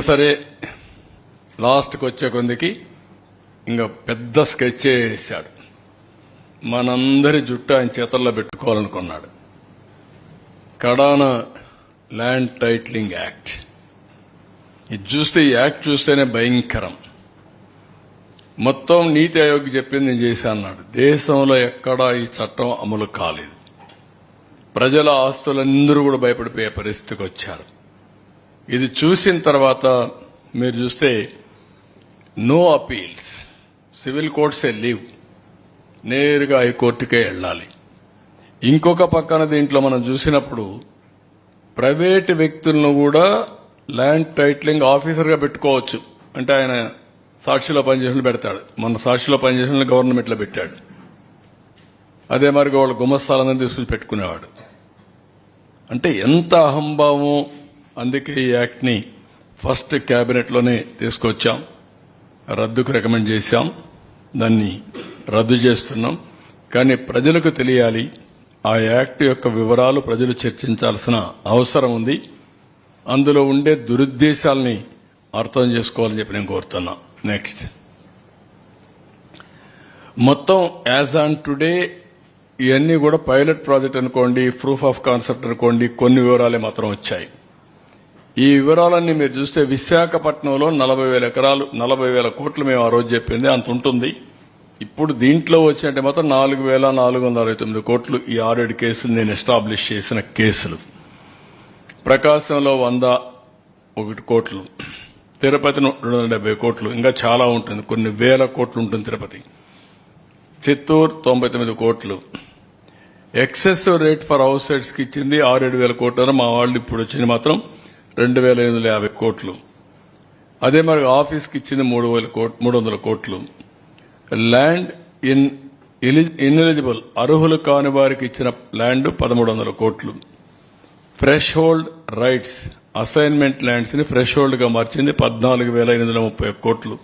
సరే లాస్ట్కి వచ్చే కొందికి ఇంకా పెద్ద స్కెచ్ వేసాడు. మనందరి జుట్టు ఆయన చేతల్లో పెట్టుకోవాలనుకున్నాడు. కడాన ల్యాండ్ టైట్లింగ్ యాక్ట్. ఇది చూస్తే ఈ యాక్ట్ చూస్తేనే భయంకరం. మొత్తం నీతి ఆయోగ్ చెప్పింది నేను చేశాను అన్నాడు. దేశంలో ఎక్కడా ఈ చట్టం అమలు కాలేదు. ప్రజల ఆస్తులందరూ కూడా భయపడిపోయే పరిస్థితికి వచ్చారు. ఇది చూసిన తర్వాత మీరు చూస్తే నో అపీల్స్. సివిల్ కోర్ట్సే లీవ్. నేరుగా హైకోర్టుకే వెళ్ళాలి. ఇంకొక పక్కన దీంట్లో మనం చూసినప్పుడు ప్రైవేటు వ్యక్తులను కూడా ల్యాండ్ టైటిలింగ్ ఆఫీసర్గా పెట్టుకోవచ్చు. అంటే ఆయన సాక్షిలో పనిచేసిన పెడతాడు. మన సాక్షిలో పనిచేసిన గవర్నమెంట్లో పెట్టాడు. అదే మరి వాళ్ళు గుమస్థాలందరినీ తీసుకుని పెట్టుకునేవాడు. అంటే ఎంత అహంభావం అందుకే ఈ యాక్ట్ని ఫస్ట్ క్యాబినెట్లోనే తీసుకొచ్చాం. రద్దుకు రికమెండ్ చేశాం. దాన్ని రద్దు చేస్తున్నాం. కానీ ప్రజలకు తెలియాలి ఆ యాక్ట్ యొక్క వివరాలు ప్రజలు చర్చించాల్సిన అవసరం ఉంది. అందులో ఉండే దురుద్దేశాలని అర్థం చేసుకోవాలని చెప్పి నేను కోరుతున్నా. నెక్స్ట్ మొత్తం యాజ్ ఆన్ టుడే ఇవన్నీ కూడా పైలట్ ప్రాజెక్ట్ అనుకోండి ప్రూఫ్ ఆఫ్ కాన్సెప్ట్ అనుకోండి కొన్ని వివరాలే మాత్రం వచ్చాయి. ఈ వివరాలన్నీ మీరు చూస్తే విశాఖపట్నంలో నలభై వేల ఎకరాలు నలభై వేల కోట్లు మేము ఆ రోజు చెప్పింది అంత ఉంటుంది. ఇప్పుడు దీంట్లో వచ్చినట్టే మాత్రం నాలుగు వేల నాలుగు వందల అరవై తొమ్మిది కోట్లు ఈ ఆరేడు కేసులు నేను ఎస్టాబ్లిష్ చేసిన కేసులు. ప్రకాశంలో వంద ఒకటి కోట్లు తిరుపతి రెండు వందల డెబ్బై కోట్లు ఇంకా చాలా ఉంటుంది కొన్ని వేల కోట్లు ఉంటుంది తిరుపతి. చిత్తూరు తొంభై తొమ్మిది కోట్లు. ఎక్సెసివ్ రేట్ ఫర్ హౌస్ సైడ్స్కి ఇచ్చింది ఆరేడు వేల కోట్ల మా వాళ్ళు ఇప్పుడు వచ్చింది మాత్రం రెండు వేల ఎనిమిది వందల యాభై కోట్లు. అదే మరి ఆఫీస్కి ఇచ్చింది మూడు వేల కోట్ మూడు వందల కోట్లు. ల్యాండ్ ఇన్ ఇన్ఎలిజిబుల్ అర్హులు కాని వారికి ఇచ్చిన ల్యాండ్ పదమూడు వందల కోట్లు. ఫ్రెష్ హోల్డ్ రైట్స్ అసైన్మెంట్ ల్యాండ్స్ని ఫ్రెష్ హోల్డ్గా మార్చింది పద్నాలుగు వేల ఎనిమిది వందల ముప్పై ఒక్క కోట్లు.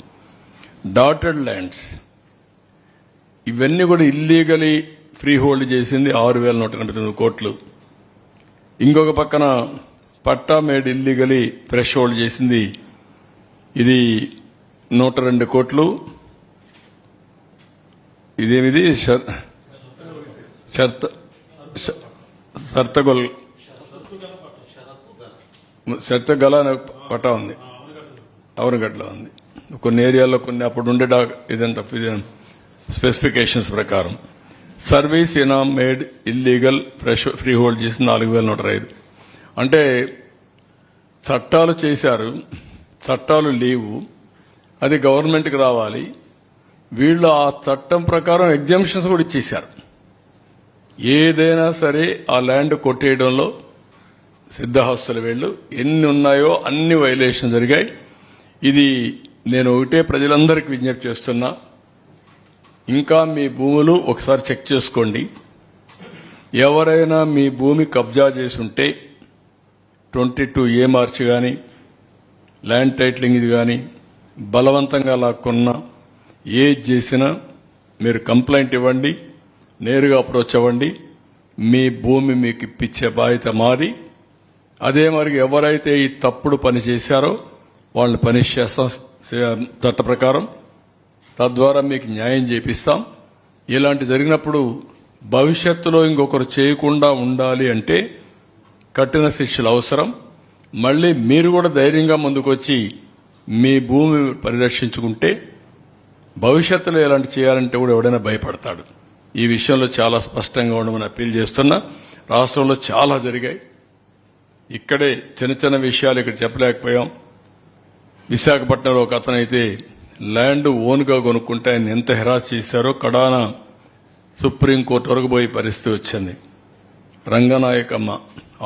Dotted lands. ఇవన్నీ కూడా ఇల్లీగలీ ఫ్రీ హోల్డ్ చేసింది ఆరు వేల నూట ఎనభై తొమ్మిది కోట్లు. ఇంకొక పక్కన patta made illegally fresh hold చేసింది. ఇది నూట రెండు కోట్లు. ఇదేమిది? షర్త సర్తగొల్ సర్తగల అనే పట్టా ఉంది. అవునగడ్లో ఉంది. కొన్ని ఏరియాల్లో కొన్ని అప్పుడు ఉండే డా- ఇదంతా స్పెసిఫికేషన్స్ ప్రకారం. Service ఇనామ్ made illegal fresh free hold చేసి నాలుగు వేల నూట ఐదు. అంటే చట్టాలు చేశారు చట్టాలు లేవు అది గవర్నమెంట్కి రావాలి. వీళ్ళు ఆ చట్టం ప్రకారం ఎగ్జామిషన్స్ కూడా ఇచ్చేశారు. ఏదైనా సరే ఆ ల్యాండ్ కొట్టేయడంలో సిద్ధహస్తుల వీళ్ళు. ఎన్ని ఉన్నాయో అన్ని వైలేషన్ జరిగాయి. ఇది నేను ఒకటే ప్రజలందరికీ విజ్ఞప్తి చేస్తున్నా. ఇంకా మీ భూములు ఒకసారి చెక్ చేసుకోండి. ఎవరైనా మీ భూమి కబ్జా చేసి ఉంటే ట్వంటీ టూ ఏ మార్చ్ కానీ ల్యాండ్ టైటిలింగ్ ఇది కానీ బలవంతంగా లాక్కున్నా ఏది చేసినా మీరు కంప్లైంట్ ఇవ్వండి నేరుగా అప్రోచ్ అవ్వండి మీ భూమి మీకు ఇప్పించే బాధ్యత మాది. అదే మరి ఎవరైతే ఈ తప్పుడు పని చేశారో వాళ్ళని పనిష్ చేస్తాం చట్ట ప్రకారం. తద్వారా మీకు న్యాయం చేపిస్తాం. ఇలాంటి జరిగినప్పుడు భవిష్యత్తులో ఇంకొకరు చేయకుండా ఉండాలి అంటే కఠిన శిక్షలు అవసరం. మళ్ళీ మీరు కూడా ధైర్యంగా ముందుకొచ్చి మీ భూమి పరిరక్షించుకుంటే భవిష్యత్తులో ఎలాంటి చేయాలంటే కూడా ఎవడైనా భయపడతాడు. ఈ విషయంలో చాలా స్పష్టంగా ఉండమని అప్పీల్ చేస్తున్నా. రాష్ట్రంలో చాలా జరిగాయి. ఇక్కడే చిన్న చిన్న విషయాలు ఇక్కడ చెప్పలేకపోయాం. విశాఖపట్నంలో ఒక అతనైతే ల్యాండ్ ఓన్గా కొనుక్కుంటే ఆయన ఎంత హెరాస్ చేశారో కడాన సుప్రీంకోర్టు వరకు పోయే పరిస్థితి వచ్చింది. రంగనాయకమ్మ.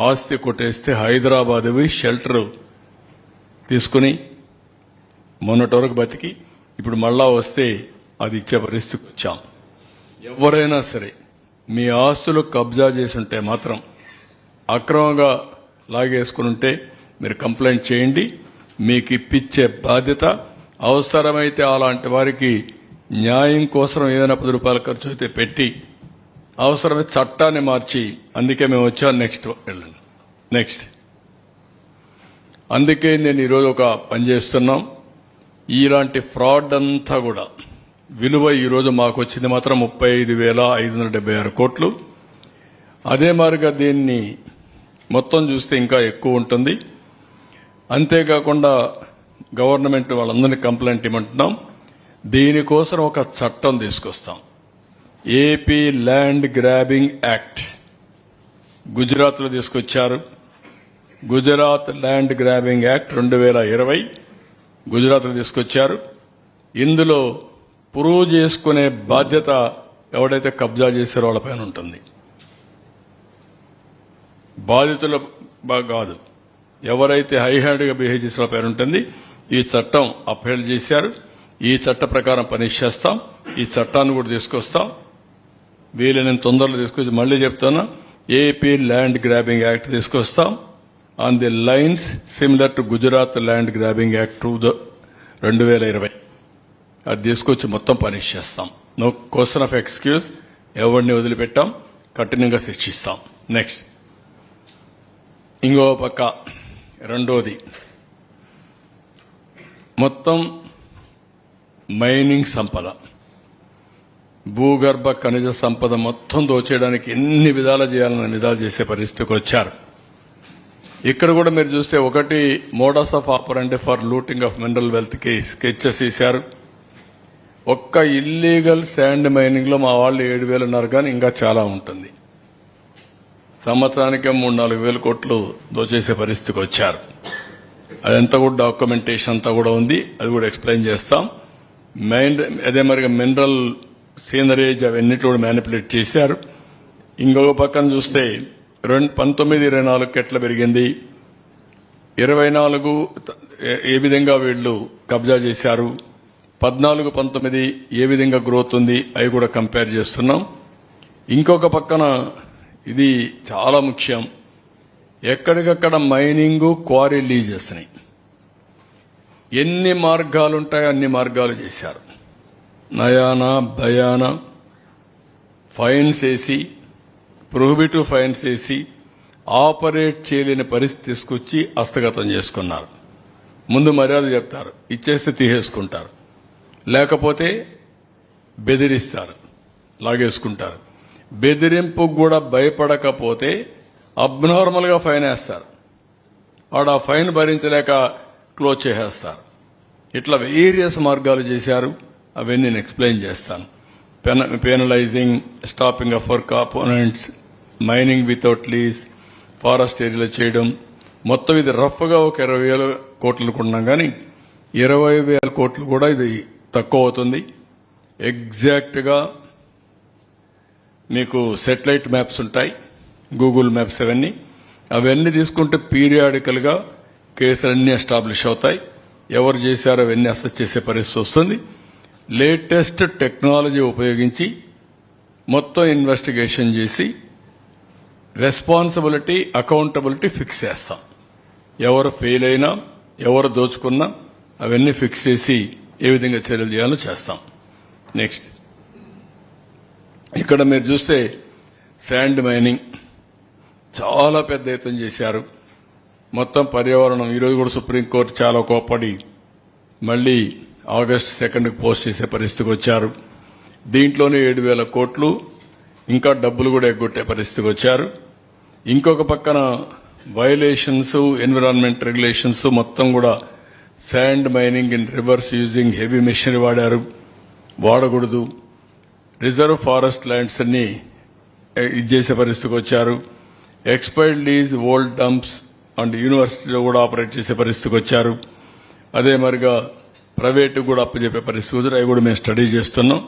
ఆస్తి కొట్టేస్తే హైదరాబాద్ పోయి షెల్టర్ తీసుకుని మొన్నటి వరకు బతికి ఇప్పుడు మళ్ళా వస్తే అది ఇచ్చే పరిస్థితికి వచ్చాం. ఎవరైనా సరే మీ ఆస్తులు కబ్జా చేసుంటే మాత్రం అక్రమంగా లాగేసుకుని ఉంటే మీరు కంప్లైంట్ చేయండి. మీకు ఇప్పించే బాధ్యత అవసరమైతే అలాంటి వారికి న్యాయం కోసం ఏదైనా పది రూపాయల ఖర్చు అయితే పెట్టి అవసరమైతే చట్టాన్ని మార్చి అందుకే మేము వచ్చాం. నెక్స్ట్ వెళ్ళండి. నెక్స్ట్ అందుకే నేను ఈరోజు ఒక పని చేస్తున్నాం. ఇలాంటి ఫ్రాడ్ అంతా కూడా విలువ ఈరోజు మాకు వచ్చింది మాత్రం ముప్పై ఐదు వేల ఐదు వందల డెబ్బై ఆరు కోట్లు. అదే మారిగా దీన్ని మొత్తం చూస్తే ఇంకా ఎక్కువ ఉంటుంది. అంతేకాకుండా గవర్నమెంట్ వాళ్ళందరినీ కంప్లైంట్ ఇవ్వమంటున్నాం. దీనికోసం ఒక చట్టం తీసుకొస్తాం. ఏపీ ల్యాండ్ గ్రాబింగ్ యాక్ట్ గుజరాత్లో తీసుకొచ్చారు. గుజరాత్ ల్యాండ్ గ్రాబింగ్ యాక్ట్ రెండు వేల ఇరవై గుజరాత్లో తీసుకొచ్చారు. ఇందులో ప్రూవ్ చేసుకునే బాధ్యత ఎవడైతే కబ్జా చేసారో వాళ్ళపైన ఉంటుంది. బాధితుల బా- కాదు ఎవరైతే హైహ్యాండ్గా బిహేవ్ చేసిన వాళ్ళ పేరు ఉంటుంది. ఈ చట్టం అప్హెల్డ్ చేశారు. ఈ చట్ట ప్రకారం పని చేస్తాం ఈ చట్టాన్ని కూడా తీసుకొస్తాం. వీలైనంత తొందరలో తీసుకొచ్చి మళ్ళీ చెప్తాను. ఏపీ ల్యాండ్ గ్రాబింగ్ యాక్ట్ తీసుకొస్తాం. On the lines similar to Gujarat land grabbing act two రెండు వేల ఇరవై. అది తీసుకొచ్చి మొత్తం పనిష్ చేస్తాం. నో క్వశ్చన్ ఆఫ్ ఎక్స్క్యూజ్ ఎవరిని వదిలిపెట్టాం? కఠినంగా శిక్షిస్తాం. నెక్స్ట్ ఇంకో పక్క. రెండోది. మొత్తం మైనింగ్ సంపద. భూగర్భ ఖనిజ సంపద మొత్తం దోచేయడానికి ఎన్ని విధాలు చేయాలని విధాలు చేసే పరిస్థితికి వచ్చారు. ఇక్కడ కూడా మీరు చూస్తే ఒకటి modus of operandi for looting of mineral వెల్త్కి sketches వేశారు. ఒక్క ఇల్లీగల్ శాండ్ మైనింగ్లో మా వాళ్ళు ఏడు వేలు ఉన్నారు కానీ ఇంకా చాలా ఉంటుంది. సంవత్సరానికే మూడు నాలుగు వేల కోట్లు దోచేసే పరిస్థితికి వచ్చారు. అదంతా కూడా డాక్యుమెంటేషన్ అంతా కూడా ఉంది. అది కూడా ఎక్స్ప్లెయిన్ చేస్తాం. మైన్ అదే మరిగా మినరల్ సీనరేజ్ అవన్నీ కూడా మేనిపులేట్ చేశారు. ఇంకొక పక్కన చూస్తే రెండు పంతొమ్మిది ఇరవై నాలుగు ఎట్లా పెరిగింది? ఇరవై నాలుగు ఏ- ఏ విధంగా వీళ్ళు కబ్జా చేశారు? పద్నాలుగు పంతొమ్మిది ఏ విధంగా గ్రోత్ ఉంది? అవి కూడా కంపేర్ చేస్తున్నాం. ఇంకొక పక్కన ఇది చాలా ముఖ్యం. ఎక్కడికక్కడ మైనింగ్ క్వారీ లీజ్ చేస్తున్నాయి ఎన్ని మార్గాలు ఉంటాయో అన్ని మార్గాలు చేశారు. నయాన భయాన ఫైన్స్ వేసి ప్రొహిబిటివ్ ఫైన్స్ వేసి ఆపరేట్ చేయలేని పరిస్థితి తీసుకొచ్చి హస్తగతం చేసుకున్నారు. ముందు మర్యాద చెప్తారు. ఇచ్చేస్తే తీసేసుకుంటారు. లేకపోతే బెదిరిస్తారు. లాగేసుకుంటారు. బెదిరింపు కూడా భయపడకపోతే అబ్నార్మల్గా ఫైన్ వేస్తారు. వాడు ఆ ఫైన్ భరించలేక క్లోజ్ చేసేస్తారు. ఇట్లా వేరియస్ మార్గాలు చేశారు. అవన్నీ నేను ఎక్స్ప్లెయిన్ చేస్తాను. పెన penalising stopping of for components mining without lease forest ఏరియాలో చేయడం. మొత్తం ఇది రఫ్గా ఒక ఇరవై వేల కోట్లు అనుకుంటున్నాం కానీ ఇరవై వేల కోట్లు కూడా ఇది తక్కువ అవుతుంది. ఎగ్జాక్ట్గా మీకు సెటిలైట్ మ్యాప్స్ ఉంటాయి గూగుల్ మ్యాప్స్ అవన్నీ. అవన్నీ తీసుకుంటే పీరియాడికల్గా కేసులన్నీ ఎస్టాబ్లిష్ అవుతాయి. ఎవరు చేశారో అవన్నీ అసెస్ చేసే పరిస్థితి వస్తుంది. లేటెస్ట్ టెక్నాలజీ ఉపయోగించి మొత్తం ఇన్వెస్టిగేషన్ చేసి రెస్పాన్సిబిలిటీ అకౌంటబిలిటీ ఫిక్స్ చేస్తాం. ఎవరు ఫెయిల్ అయినా ఎవరు దోచుకున్నా అవన్నీ ఫిక్స్ చేసి ఏ విధంగా చర్యలు చేయాలో చేస్తాం. నెక్స్ట్. ఇక్కడ మీరు చూస్తే శాండ్ మైనింగ్ చాలా పెద్ద ఎత్తున చేశారు. మొత్తం పర్యావరణం ఈరోజు కూడా సుప్రీంకోర్టు చాలా కోప్పడి మళ్ళీ ఆగస్ట్ సెకండ్కి పోస్ట్ చేసే పరిస్థితికి వచ్చారు. దీంట్లోనే ఏడు వేల కోట్లు ఇంకా డబ్బులు కూడా ఎగ్గొట్టే పరిస్థితికి వచ్చారు. ఇంకొక పక్కన వయలేషన్స్ ఎన్విరాన్మెంట్ రెగ్యులేషన్స్ మొత్తం కూడా sand mining in rivers using heavy machinery వాడారు వాడకూడదు. రిజర్వ్ ఫారెస్ట్ ల్యాండ్స్ అన్ని ఇది చేసే పరిస్థితికి వచ్చారు. Expired lease old dumps and యూనివర్సిటీలో కూడా ఆపరేట్ చేసే పరిస్థితికి వచ్చారు. అదే మరిగా ప్రైవేటు కూడా అప్పచెప్పే పరిస్థితి. వచ్చారు అవి కూడా మేము స్టడీ చేస్తున్నాం.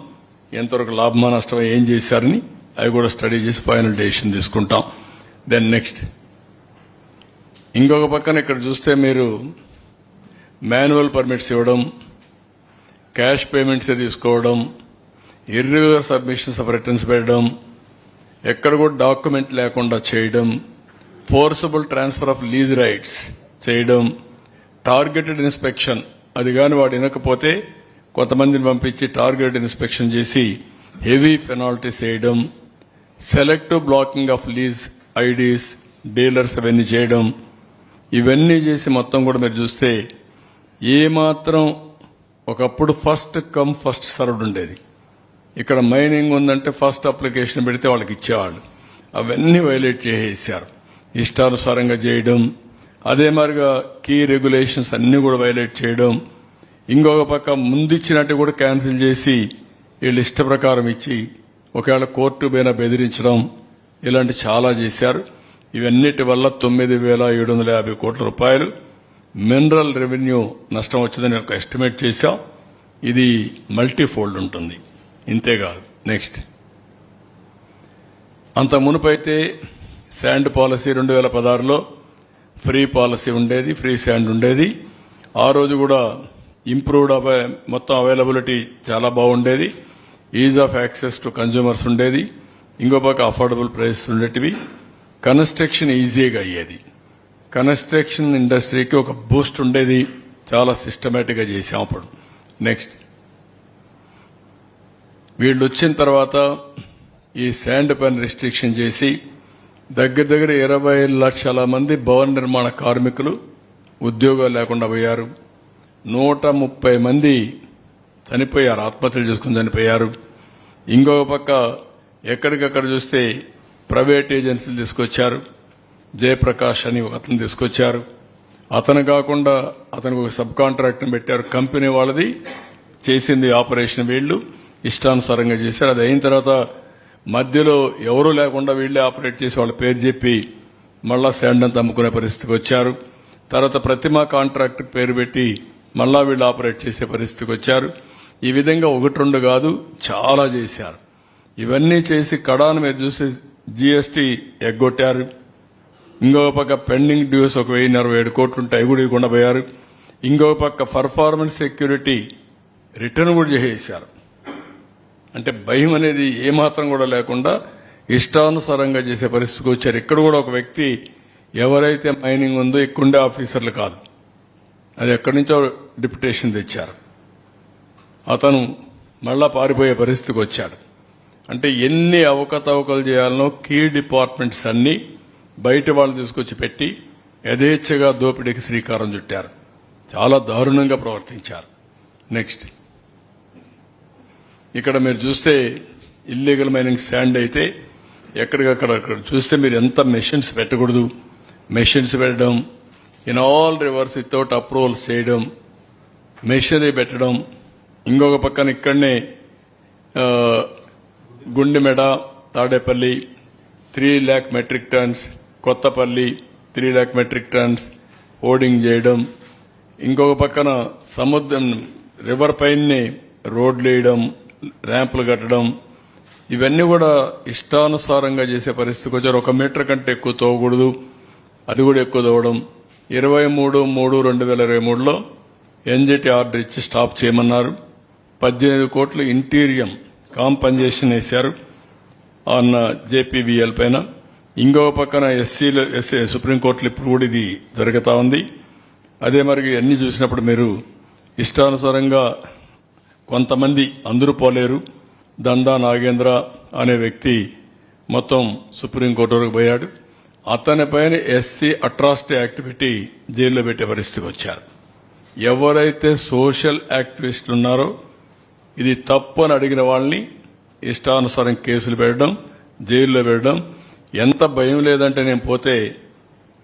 ఎంతవరకు లాభమా నష్టమా ఏం చేశారని అవి కూడా స్టడీ చేసి ఫైనల్ డెసిషన్ తీసుకుంటాం. దెన్ నెక్స్ట్ ఇంకొక పక్కన ఇక్కడ చూస్తే మీరు మాన్యువల్ పర్మిట్స్ ఇవ్వడం క్యాష్ పేమెంట్స్ తీసుకోవడం ఇర్రెగ్యులర్ సబ్మిషన్స్ ఆఫ్ రిటర్న్స్ పెట్టడం ఎక్కడ కూడా డాక్యుమెంట్ లేకుండా చేయడం forcible transfer of lease rights చేయడం టార్గెటెడ్ ఇన్స్పెక్షన్ అది కాని వాడు వినకపోతే కొంతమందిని పంపించి టార్గెట్ ఇన్స్పెక్షన్ చేసి హెవీ పెనాల్టీస్ వేయడం selective blocking of lease IDs dealers అవన్నీ చేయడం ఇవన్నీ చేసి మొత్తం కూడా మీరు చూస్తే ఏమాత్రం ఒకప్పుడు ఫస్ట్ కమ్ ఫస్ట్ సర్వ్డ్ ఉండేది. ఇక్కడ మైనింగ్ ఉందంటే ఫస్ట్ అప్లికేషన్ పెడితే వాళ్ళకి ఇచ్చేవాళ్ళు. అవన్నీ వైలేట్ చేసేసారు. ఇష్టానుసారంగా చేయడం అదే మాదిరిగా కీ రెగ్యులేషన్స్ అన్ని కూడా వైలేట్ చేయడం ఇంకొక పక్క ముందిచ్చినట్టు కూడా క్యాన్సిల్ చేసి వీళ్ళు ఇష్ట ప్రకారం ఇచ్చి ఒకవేళ కోర్టు పైన బెదిరించడం ఇలాంటి చాలా చేశారు. ఇవన్నిటి వల్ల తొమ్మిది వేల ఏడు వందల యాభై కోట్ల రూపాయలు మినరల్ రెవెన్యూ నష్టం వచ్చిందని ఒక ఎస్టిమేట్ చేశాం. ఇది మల్టీ ఫోల్డ్ ఉంటుంది ఇంతేకాదు నెక్స్ట్ అంత మునుపైతే శాండ్ పాలసీ రెండు వేల పదహారులో ఫ్రీ పాలసీ ఉండేది ఫ్రీ శాండ్ ఉండేది. ఆ రోజు కూడా ఇంప్రూవ్డ్ అవై మొత్తం అవైలబిలిటీ చాలా బాగుండేది. Ease of access to consumers ఉండేది. ఇంకో పక్క అఫోర్డబుల్ ప్రైస్ ఉండేటివి. కన్స్ట్రక్షన్ ఈజీగా అయ్యేది. కన్స్ట్రక్షన్ ఇండస్ట్రీకి ఒక బూస్ట్ ఉండేది. చాలా సిస్టమేటిక్గా చేసాం అప్పుడు. నెక్స్ట్ వీళ్ళు వచ్చిన తర్వాత ఈ శాండ్ పైన రిస్ట్రిక్షన్ చేసి దగ్గర దగ్గర ఇరవై లక్షల మంది భవన నిర్మాణ కార్మికులు ఉద్యోగాలు లేకుండా పోయారు. నూట ముప్పై మంది చనిపోయారు ఆత్మహత్యలు చేసుకుని చనిపోయారు. ఇంకొక పక్క ఎక్కడికక్కడ చూస్తే ప్రైవేట్ ఏజెన్సీలు తీసుకొచ్చారు. జయప్రకాష్ అని ఒక అతను తీసుకొచ్చారు. అతను కాకుండా అతనికి ఒక సబ్ కాంట్రాక్ట్ని పెట్టారు. కంపెనీ వాళ్ళది చేసింది ఆపరేషన్ వీళ్ళు. ఇష్టానుసారంగా చేశారు. అది అయిన తర్వాత మధ్యలో ఎవరూ లేకుండా వీళ్ళే ఆపరేట్ చేసి వాళ్ళ పేరు చెప్పి మళ్ళా శాండ్ అంతా అమ్ముకునే పరిస్థితికి వచ్చారు. తర్వాత ప్రతిమా కాంట్రాక్ట్ పేరు పెట్టి మళ్ళా వీళ్ళు ఆపరేట్ చేసే పరిస్థితికి వచ్చారు. ఈ విధంగా ఒకటి రెండు కాదు చాలా చేశారు. ఇవన్నీ చేసి కడాను మీరు చూసి జీఎస్టీ ఎగ్గొట్టారు. ఇంకొక పక్క పెండింగ్ డ్యూస్ ఒక వెయ్యి ఇరవై ఏడు కోట్లు ఉంటాయి కూడా ఇవ్వకుండా పోయారు. ఇంకొక పక్క పర్ఫార్మెన్స్ సెక్యూరిటీ రిటర్న్ కూడా చేసేసారు అంటే భయం అనేది ఏమాత్రం కూడా లేకుండా ఇష్టానుసారంగా చేసే పరిస్థితికి వచ్చారు. ఇక్కడ కూడా ఒక వ్యక్తి ఎవరైతే మైనింగ్ ఉందో ఇక్కడుండే ఆఫీసర్లు కాదు. అది ఎక్కడి నుంచో డిప్యుటేషన్ తెచ్చారు. అతను మళ్ళా పారిపోయే పరిస్థితికి వచ్చాడు. అంటే ఎన్ని అవకతవకలు చేయాలనో కీ డిపార్ట్మెంట్స్ అన్ని బయట వాళ్ళు తీసుకొచ్చి పెట్టి యథేచ్ఛగా దోపిడీకి శ్రీకారం చుట్టారు. చాలా దారుణంగా ప్రవర్తించారు. నెక్స్ట్. ఇక్కడ మీరు చూస్తే ఇల్లీగల్ మైనింగ్ శాండ్ అయితే ఎక్కడికక్కడ చూస్తే మీరు ఎంత మెషిన్స్ పెట్టకూడదు. మెషిన్స్ పెట్టడం in all rivers without approvals చేయడం మెషినరీ పెట్టడం. ఇంకొక పక్కన ఇక్కడనే Gundemeda Tadepalli three lakh metric tons Kothapalli three lakh metric tons ఓడింగ్ చేయడం. ఇంకొక పక్కన సముద్రం రివర్ పైనే రోడ్లు వేయడం ర్యాంపులు కట్టడం ఇవన్నీ కూడా ఇష్టానుసారంగా చేసే పరిస్థితికి వచ్చారు. ఒక మీటర్ కంటే ఎక్కువ తోవకూడదు. అది కూడా ఎక్కువ తోవడం. ఇరవై మూడు మూడు రెండు వేల ఇరవై మూడులో ఎన్జిటి ఆర్డర్ ఇచ్చి స్టాప్ చేయమన్నారు. పద్దెనిమిది కోట్లు ఇంటీరియం కాంపన్సేషన్ వేశారు అన్న జేపీవీఎల్ పైన. ఇంకొక పక్కన ఎస్సీలు ఎస్సీ సుప్రీంకోర్టులు ఇప్పుడు కూడా ఇది జరుగుతూ ఉంది. అదే మరి అన్ని చూసినప్పుడు మీరు ఇష్టానుసారంగా కొంతమంది అందరూ పోలేరు. దందా నాగేంద్ర అనే వ్యక్తి మొత్తం సుప్రీంకోర్టు వరకు పోయాడు. అతని పైన ఎస్సీ అట్రాసిటీ యాక్ట్ పెట్టి జైల్లో పెట్టే పరిస్థితికి వచ్చారు. ఎవరైతే సోషల్ యాక్టివిస్టులు ఉన్నారో ఇది తప్పు అని అడిగిన వాళ్ళని ఇష్టానుసారం కేసులు పెట్టడం జైల్లో పెట్టడం ఎంత భయం లేదంటే నేను పోతే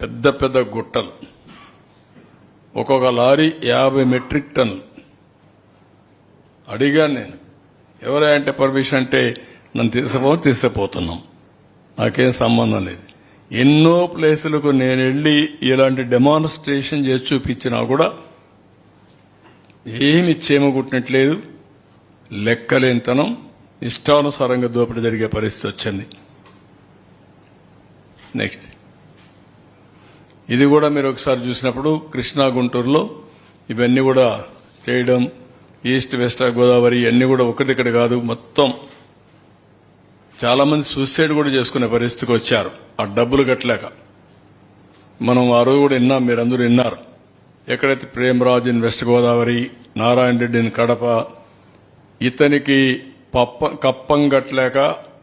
పెద్ద పెద్ద గుట్టలు. ఒక్కొక్క లారీ యాభై మెట్రిక్ టన్నులు. అడిగాను నేను ఎవరే అంటే పర్మిషన్ అంటే నన్ను తీసుకుపో తీసుకుపోతున్నాం. నాకేం సంబంధం లేదు. ఎన్నో ప్లేసులకు నేను వెళ్ళి ఇలాంటి డెమాన్స్ట్రేషన్ చేసి చూపించినా కూడా ఏమి చేమగుట్టినట్లేదు. లెక్కలేనితనం ఇష్టానుసారంగా దోపిడీ జరిగే పరిస్థితి వచ్చింది. నెక్స్ట్ ఇది కూడా మీరు ఒకసారి చూసినప్పుడు కృష్ణా గుంటూరులో ఇవన్నీ కూడా చేయడం ఈస్ట్ వెస్ట్ గోదావరి అన్ని కూడా ఒకటిక్కడ కాదు. మొత్తం చాలా మంది సూసైడ్ కూడా చేసుకునే పరిస్థితికి వచ్చారు. ఆ డబ్బులు కట్టలేక. మనం ఆ రోజు కూడా విన్నాం మీరందరూ విన్నారు. ఎక్కడైతే Premraj in west Godavari Narayana Reddy in Kadapa ఇతనికి పప్ప కప్పం కట్టలేక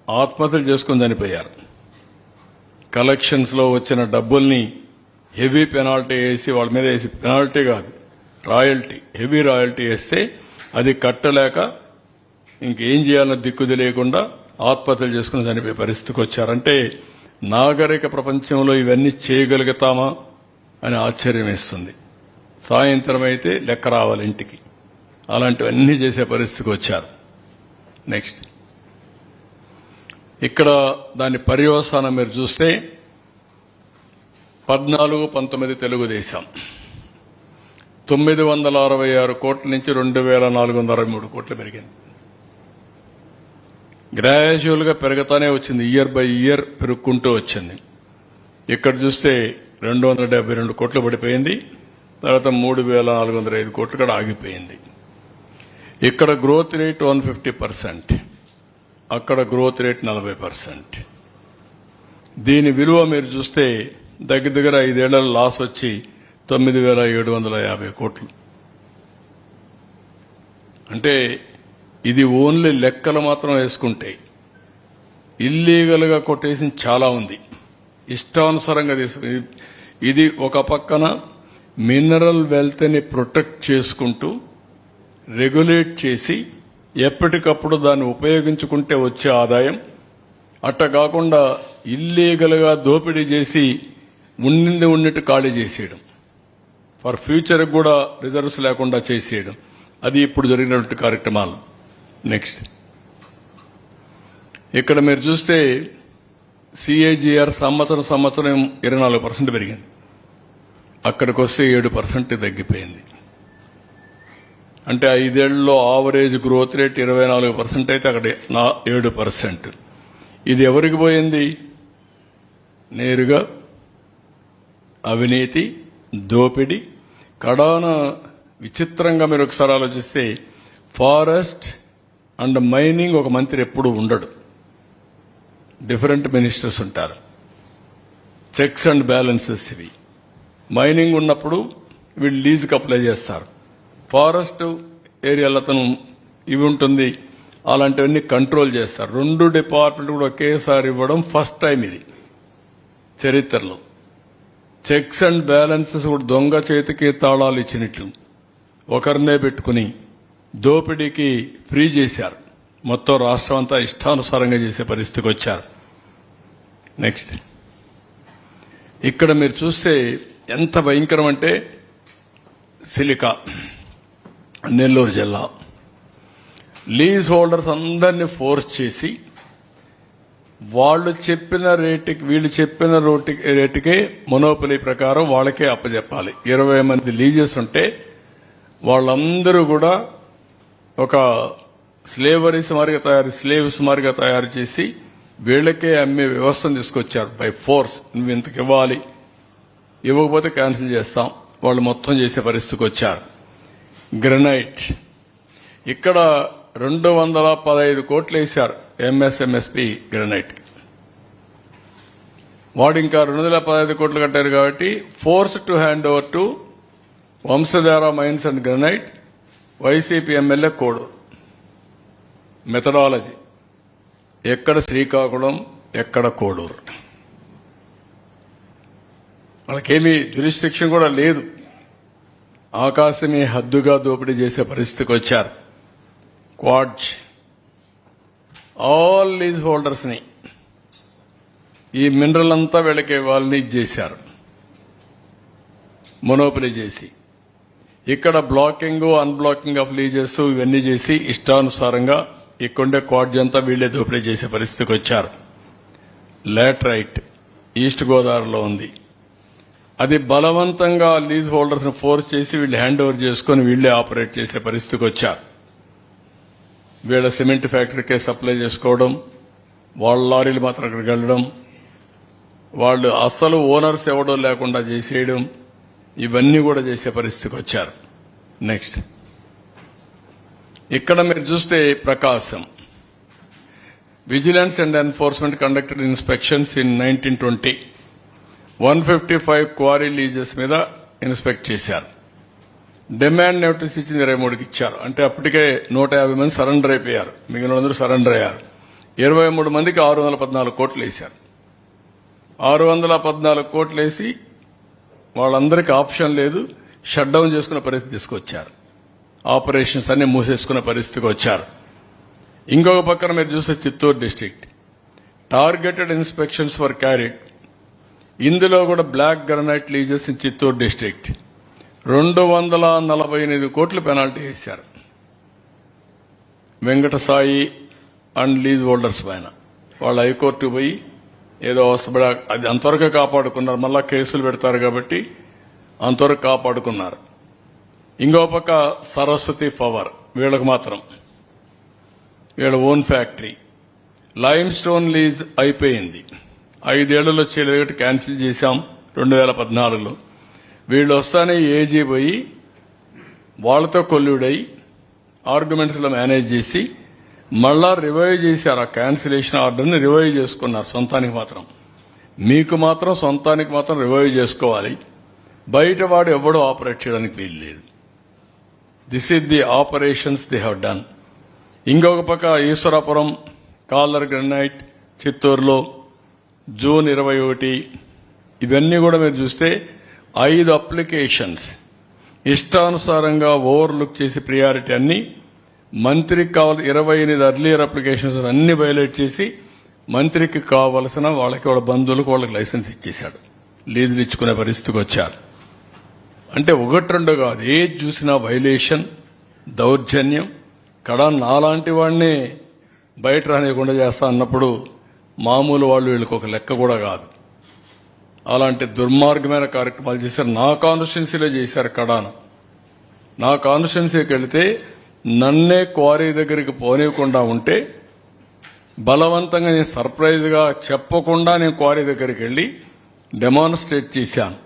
ఆత్మహత్యలు చేసుకుని చనిపోయారు. కలెక్షన్స్లో వచ్చిన డబ్బుల్ని హెవీ పెనాల్టీ వేసి వాళ్ళ మీద వేసి పెనాల్టీ కాదు రాయల్టీ హెవీ రాయల్టీ వేస్తే అది కట్టలేక ఇంకేం చేయాలన్న దిక్కు తెలియకుండా ఆత్మహత్యలు చేసుకుని చనిపోయే పరిస్థితికి వచ్చారంటే నాగరిక ప్రపంచంలో ఇవన్నీ చేయగలుగుతామా అని ఆశ్చర్యం వేస్తుంది. సాయంత్రం అయితే లెక్క రావాలి ఇంటికి. అలాంటివన్నీ చేసే పరిస్థితికి వచ్చారు. నెక్స్ట్. ఇక్కడ దాని పర్యవసానం మీరు చూస్తే పద్నాలుగు పంతొమ్మిది తెలుగుదేశం. తొమ్మిది వందల అరవై ఆరు కోట్ల నుంచి రెండు వేల నాలుగు వందల అరవై మూడు కోట్లు పెరిగింది గ్రాడ్యువల్గా పెరుగుతానే వచ్చింది. ఇయర్ బై ఇయర్ పెరుక్కుంటూ వచ్చింది. ఇక్కడ చూస్తే రెండు వందల డెబ్బై రెండు కోట్లు పడిపోయింది. తర్వాత మూడు వేల నాలుగు వందల ఐదు కోట్లు కూడా ఆగిపోయింది. ఇక్కడ growth rate one fifty percent అక్కడ గ్రోత్ రేట్ నలభై పర్సెంట్ దీని విలువ మీరు చూస్తే దగ్గర దగ్గర ఐదేళ్ళ లాస్ వచ్చి తొమ్మిది వేల ఏడు వందల యాభై కోట్లు. అంటే ఇది ఓన్లీ లెక్కలు మాత్రం వేసుకుంటే ఇల్లీగల్గా కొట్టేసి చాలా ఉంది. ఇష్టానుసారంగా తీసుకు ఇది ఒక పక్కన మినరల్ వెల్త్ని ప్రొటెక్ట్ చేసుకుంటూ రెగ్యులేట్ చేసి ఎప్పటికప్పుడు దాన్ని ఉపయోగించుకుంటే వచ్చే ఆదాయం అట్ట కాకుండా ఇల్లీగల్గా దోపిడీ చేసి ఉండింది ఉన్నట్టు ఖాళీ చేసేయడం. ఫర్ ఫ్యూచర్ కూడా రిజర్వ్స్ లేకుండా చేసేయడం. అది ఇప్పుడు జరిగినటువంటి కార్యక్రమాలు. నెక్స్ట్ ఇక్కడ మీరు చూస్తే సిఏజీఆర్ సంవత్సరం సంవత్సరం ఇరవై నాలుగు పర్సెంట్ పెరిగింది. అక్కడికి వస్తే ఏడు పర్సెంట్ తగ్గిపోయింది. అంటే ఐదేళ్ళలో ఆవరేజ్ గ్రోత్ రేట్ ఇరవై నాలుగు పర్సెంట్ అయితే అక్కడ నా ఏడు పర్సెంట్. ఇది ఎవరికి పోయింది? నేరుగా అవినీతి దోపిడీ కడాన విచిత్రంగా మీరు ఒకసారి ఆలోచిస్తే ఫారెస్ట్ అండ్ మైనింగ్ ఒక మంత్రి ఎప్పుడు ఉండడు. డిఫరెంట్ మినిస్టర్స్ ఉంటారు. చెక్స్ అండ్ బ్యాలెన్సెస్ ఇవి. మైనింగ్ ఉన్నప్పుడు వీళ్ళు లీజుకి అప్లై చేస్తారు. ఫారెస్ట్ ఏరియాలో అతను ఇవి ఉంటుంది అలాంటివన్నీ కంట్రోల్ చేస్తారు. రెండు డిపార్ట్మెంట్ కూడా ఒకేసారి ఇవ్వడం ఫస్ట్ టైం ఇది చరిత్రలో. చెక్స్ అండ్ బ్యాలెన్సెస్ కూడా దొంగ చేతికి తాళాలు ఇచ్చినట్లు ఒకరినే పెట్టుకుని దోపిడీకి ఫ్రీ చేశారు. మొత్తం రాష్ట్రం అంతా ఇష్టానుసారంగా చేసే పరిస్థితికి వచ్చారు. నెక్స్ట్. ఇక్కడ మీరు చూస్తే ఎంత భయంకరం అంటే సిలికా నెల్లూరు జిల్లా. లీజ్ హోల్డర్స్ అందరినీ ఫోర్స్ చేసి వాళ్ళు చెప్పిన రేటుకి వీళ్ళు చెప్పిన రోటి రేటుకే మొనోపలి ప్రకారం వాళ్ళకే అప్పచెప్పాలి ఇరవై మంది లీజెస్ ఉంటే వాళ్ళందరూ కూడా ఒక స్లేవరీస్ మారిగా తయారు స్లేవ్స్ మారిగా తయారు చేసి వీళ్ళకే అమ్మే వ్యవస్థను తీసుకొచ్చారు బై ఫోర్స్ నువ్వు ఇంతకు ఇవ్వాలి. ఇవ్వకపోతే క్యాన్సిల్ చేస్తాం. వాళ్ళు మొత్తం చేసే పరిస్థితికి వచ్చారు. గ్రనైట్ ఇక్కడ రెండు వందల పదహైదు కోట్లు వేశారు ఎంఎస్ఎంఎస్పి గ్రనైట్. వాడు ఇంకా రెండు వందల పదహైదు కోట్లు కట్టారు కాబట్టి force to hand over to Vamsadhara mines and granite YCP MLA code. Methodology. ఎక్కడ శ్రీకాకుళం ఎక్కడ కోడూరు. వాళ్ళకేమీ జ్యురిస్టిక్షన్ కూడా లేదు. ఆకాశమే హద్దుగా దోపిడీ చేసే పరిస్థితికి వచ్చారు క్వాడ్జ్. ఆల్ లీజ్ హోల్డర్స్ని ఈ మినరల్ అంతా వీళ్ళకి వాళ్ళని చేశారు. మొనోపలి చేసి. ఇక్కడ బ్లాకింగ్ అన్బ్లాకింగ్ ఆఫ్ లీజెస్ ఇవన్నీ చేసి ఇష్టానుసారంగా ఇక్కడే క్వాడ్జ్ అంతా వీళ్ళే దోపిడీ చేసే పరిస్థితికి వచ్చారు. లాట్రైట్ ఈస్ట్ గోదావరిలో ఉంది. అది బలవంతంగా లీజ్ హోల్డర్స్ని ఫోర్స్ చేసి వీళ్ళు హ్యాండ్ ఓవర్ చేసుకుని వీళ్ళే ఆపరేట్ చేసే పరిస్థితికి వచ్చారు. వీళ్ళ సిమెంట్ ఫ్యాక్టరీకే సప్లై చేసుకోవడం వాళ్ళ లారీలు మాత్రం అక్కడికి వెళ్ళడం వాళ్ళు అస్సలు ఓనర్స్ ఎవడో లేకుండా చేసేయడం ఇవన్నీ కూడా చేసే పరిస్థితికి వచ్చారు. నెక్స్ట్ ఇక్కడ మీరు చూస్తే Prakasam. Vigilance and enforcement conducted inspections in nineteen twenty one fifty five quarry leases మీద ఇన్స్పెక్ట్ చేశారు. డిమాండ్ నోటీస్ ఇచ్చింది ఇరవై మూడుకి ఇచ్చారు. అంటే అప్పటికే నూట యాభై మంది సరెండర్ అయిపోయారు. మిగిలిన వాళ్ళందరూ సరెండర్ అయ్యారు. ఇరవై మూడు మందికి ఆరు వందల పద్నాలుగు కోట్లు వేశారు. ఆరు వందల పద్నాలుగు కోట్లు వేసి వాళ్ళందరికీ ఆప్షన్ లేదు. షట్ డౌన్ చేసుకునే పరిస్థితి తీసుకొచ్చారు. ఆపరేషన్స్ అన్ని మూసేసుకున్న పరిస్థితికి వచ్చారు. ఇంకొక పక్కన మీరు చూస్తే Chittoor district targeted inspections for carried ఇందులో కూడా black granite leases in Chittoor district. రెండు వందల నలభై ఎనిమిది కోట్లు పెనాల్టీ వేశారు. Venkata Sai and lease holders పైన. వాళ్ళు హైకోర్టు పోయి ఏదో వస్తబడి అది అంతవరకు కాపాడుకున్నారు. మళ్ళా కేసులు పెడతారు కాబట్టి అంతవరకు కాపాడుకున్నారు. ఇంకో పక్క సరస్వతి పవర్ వీళ్ళకు మాత్రం. వీళ్ళ own factory. Limestone lease అయిపోయింది. ఐదేళ్ళలో చేయలేదు క్యాన్సిల్ చేశాం. రెండు వేల పద్నాలుగులో. వీళ్ళు వస్తానే ఏజీ పోయి వాళ్ళతో కొల్లుడై ఆర్గ్యుమెంట్స్లో మేనేజ్ చేసి మళ్ళా రివైవ్ చేశారు ఆ క్యాన్సిలేషన్ ఆర్డర్ని రివైవ్ చేసుకున్నారు సొంతానికి మాత్రం. మీకు మాత్రం సొంతానికి మాత్రం రివైవ్ చేసుకోవాలి. బయట వాడు ఎవడో ఆపరేట్ చేయడానికి వీలు లేదు. This is the operations they have done ఇంకొక పక్క ఈశ్వరాపురం కాలర్ గ్రనైట్ చిత్తూరులో జూన్ ఇరవై ఒకటి ఇవన్నీ కూడా మీరు చూస్తే ఐదు అప్లికేషన్స్. ఇష్టానుసారంగా ఓవర్లుక్ చేసి ప్రియారిటీ అన్ని మంత్రికి కావాలి ఇరవై ఎనిమిది అర్లియర్ అప్లికేషన్స్ అన్ని వైలేట్ చేసి మంత్రికి కావలసిన వాళ్ళకి వాళ్ళ బంధువులకు వాళ్ళకి లైసెన్స్ ఇచ్చేశాడు. లీజులు ఇచ్చుకునే పరిస్థితికి వచ్చారు. అంటే ఒకటి రెండు కాదు ఏది చూసినా వైలేషన్ దౌర్జన్యం కడా నాలాంటి వాడిని బయట రానియకుండా చేస్తా అన్నప్పుడు మామూలు వాళ్ళు వీళ్ళకి ఒక లెక్క కూడా కాదు. అలాంటి దుర్మార్గమైన కార్యక్రమాలు చేశారు. నా కాన్స్టిట్యున్సీలో చేశారు కడాన. నా కాన్స్టిట్యున్సీకి వెళితే నన్నే క్వారీ దగ్గరికి పోనివ్వకుండా ఉంటే బలవంతంగా నేను సర్ప్రైజ్గా చెప్పకుండా నేను క్వారీ దగ్గరికి వెళ్ళి డెమాన్స్ట్రేట్ చేశాను.